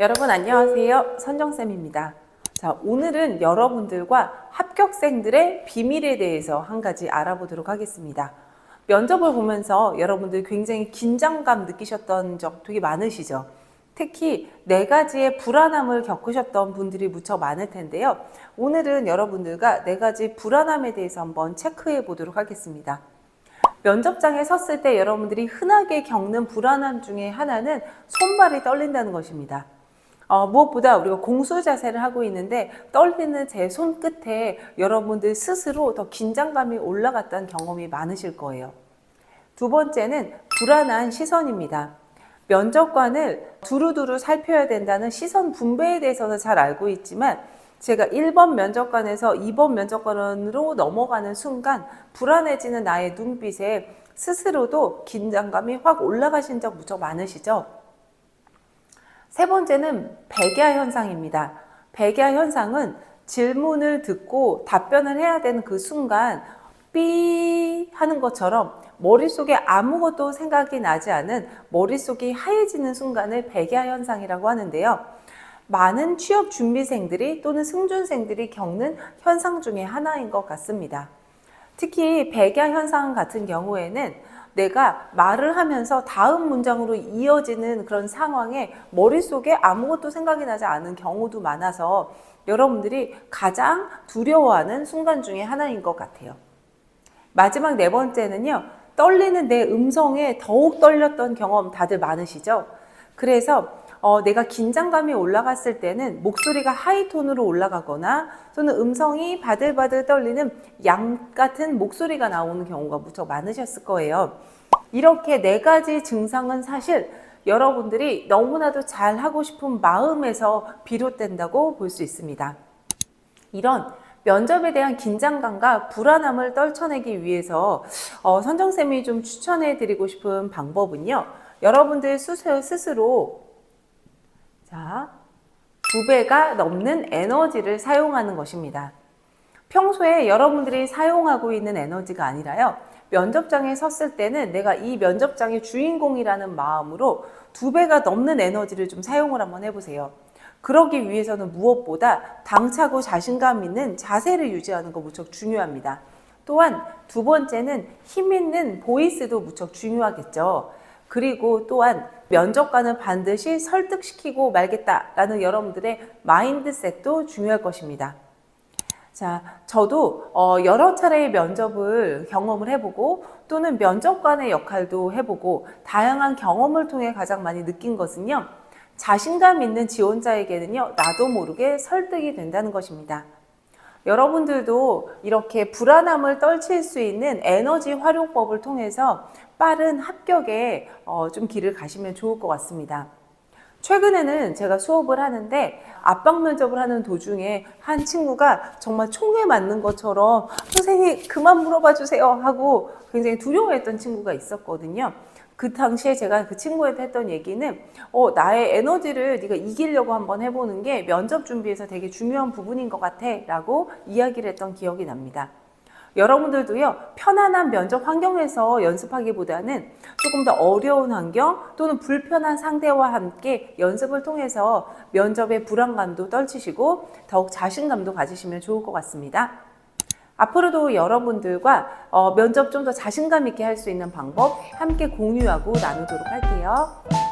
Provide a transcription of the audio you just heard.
여러분 안녕하세요. 선정쌤입니다. 자, 오늘은 여러분들과 합격생들의 비밀에 대해서 한 가지 알아보도록 하겠습니다. 면접을 보면서 여러분들 굉장히 긴장감 느끼셨던 적 되게 많으시죠? 특히 네 가지의 불안함을 겪으셨던 분들이 무척 많을 텐데요. 오늘은 여러분들과 네 가지 불안함에 대해서 한번 체크해 보도록 하겠습니다. 면접장에 섰을 때 여러분들이 흔하게 겪는 불안함 중에 하나는 손발이 떨린다는 것입니다. 어, 무엇보다 우리가 공수 자세를 하고 있는데 떨리는 제 손끝에 여러분들 스스로 더 긴장감이 올라갔던 경험이 많으실 거예요. 두 번째는 불안한 시선입니다. 면접관을 두루두루 살펴야 된다는 시선 분배에 대해서는 잘 알고 있지만 제가 1번 면접관에서 2번 면접관으로 넘어가는 순간 불안해지는 나의 눈빛에 스스로도 긴장감이 확 올라가신 적 무척 많으시죠? 세 번째는 백야 현상입니다. 백야 현상은 질문을 듣고 답변을 해야 되는 그 순간 삐 하는 것처럼 머릿속에 아무것도 생각이 나지 않은 머릿속이 하얘지는 순간을 백야 현상이라고 하는데요. 많은 취업 준비생들이 또는 승준생들이 겪는 현상 중에 하나인 것 같습니다. 특히 백야 현상 같은 경우에는 내가 말을 하면서 다음 문장으로 이어지는 그런 상황에 머릿속에 아무것도 생각이 나지 않은 경우도 많아서 여러분들이 가장 두려워하는 순간 중에 하나인 것 같아요. 마지막 네 번째는요, 떨리는 내 음성에 더욱 떨렸던 경험 다들 많으시죠? 그래서 어, 내가 긴장감이 올라갔을 때는 목소리가 하이톤으로 올라가거나 또는 음성이 바들바들 떨리는 양 같은 목소리가 나오는 경우가 무척 많으셨을 거예요. 이렇게 네 가지 증상은 사실 여러분들이 너무나도 잘 하고 싶은 마음에서 비롯된다고 볼 수 있습니다. 이런 면접에 대한 긴장감과 불안함을 떨쳐내기 위해서 어, 선정쌤이 좀 추천해 드리고 싶은 방법은요. 여러분들 스스로, 자, 두 배가 넘는 에너지를 사용하는 것입니다. 평소에 여러분들이 사용하고 있는 에너지가 아니라요. 면접장에 섰을 때는 내가 이 면접장의 주인공이라는 마음으로 두 배가 넘는 에너지를 좀 사용을 한번 해보세요. 그러기 위해서는 무엇보다 당차고 자신감 있는 자세를 유지하는 거 무척 중요합니다. 또한 두 번째는 힘 있는 보이스도 무척 중요하겠죠. 그리고 또한 면접관을 반드시 설득시키고 말겠다라는 여러분들의 마인드셋도 중요할 것입니다. 자, 저도 어, 여러 차례의 면접을 경험을 해보고 또는 면접관의 역할도 해보고 다양한 경험을 통해 가장 많이 느낀 것은요. 자신감 있는 지원자에게는요, 나도 모르게 설득이 된다는 것입니다. 여러분들도 이렇게 불안함을 떨칠 수 있는 에너지 활용법을 통해서 빠른 합격에 어, 좀 길을 가시면 좋을 것 같습니다. 최근에는 제가 수업을 하는데 압박 면접을 하는 도중에 한 친구가 정말 총에 맞는 것처럼 선생님 그만 물어봐 주세요 하고 굉장히 두려워했던 친구가 있었거든요. 그 당시에 제가 그 친구한테 했던 얘기는 어, 나의 에너지를 네가 이기려고 한번 해보는 게 면접 준비에서 되게 중요한 부분인 것 같아 라고 이야기를 했던 기억이 납니다. 여러분들도요, 편안한 면접 환경에서 연습하기보다는 조금 더 어려운 환경 또는 불편한 상대와 함께 연습을 통해서 면접의 불안감도 떨치시고 더욱 자신감도 가지시면 좋을 것 같습니다. 앞으로도 여러분들과 어, 면접 좀 더 자신감 있게 할 수 있는 방법 함께 공유하고 나누도록 할게요.